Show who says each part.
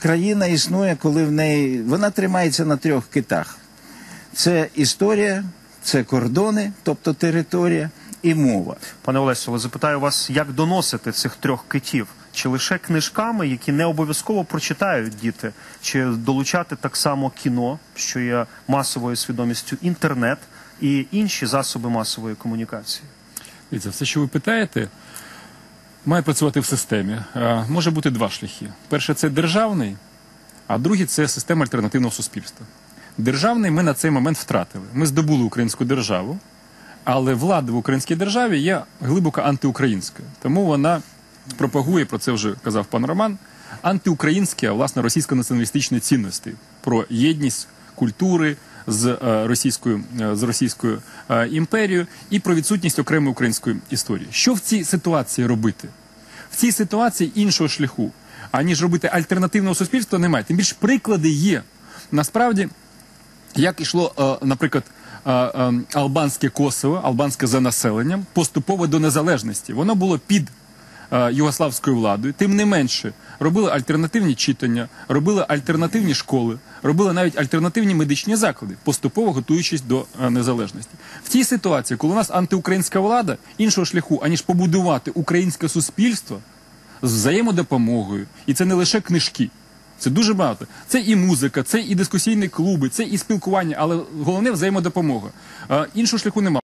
Speaker 1: Країна існує, коли в неї вона тримається на трьох китах: це історія, це кордони, тобто територія, і мова.
Speaker 2: Пане Олесю, запитаю вас, як доносити цих трьох китів? Чи лише книжками, які не обов'язково прочитають діти, чи долучати так само кіно, що є масовою свідомістю, інтернет і інші засоби масової комунікації?
Speaker 3: Дивіться, все, що ви питаєте, має працювати в системі. Е, Може бути два шляхи. Перше це державний, а другий це система альтернативного суспільства. Державний ми на цей момент втратили. Ми здобули українську державу, але влада в українській державі є глибоко антиукраїнською. Тому вона пропагує, про це вже казав пан Роман, антиукраїнські, а власне російсько-націоналістичні цінності про єдність культури з е, російською, е, з російською е, імперією і про відсутність окремої української історії. Що в цій ситуації робити? В цій ситуації іншого шляху, аніж робити альтернативного суспільства, немає. Тим більше приклади є. Насправді, як ішло, е, наприклад, албанське Косово, албанське за населенням, поступово до незалежності. Воно було під югославською владою. Тим не менше, робили альтернативні читання, робили альтернативні школи, робили навіть альтернативні медичні заклади, поступово готуючись до е, незалежності. В цій ситуації, коли у нас антиукраїнська влада, іншого шляху, аніж побудувати українське суспільство з взаємодопомогою, і це не лише книжки. Це дуже багато. Це і музика, це і дискусійні клуби, це і спілкування, але головне взаємодопомога. Е, Іншого шляху немає.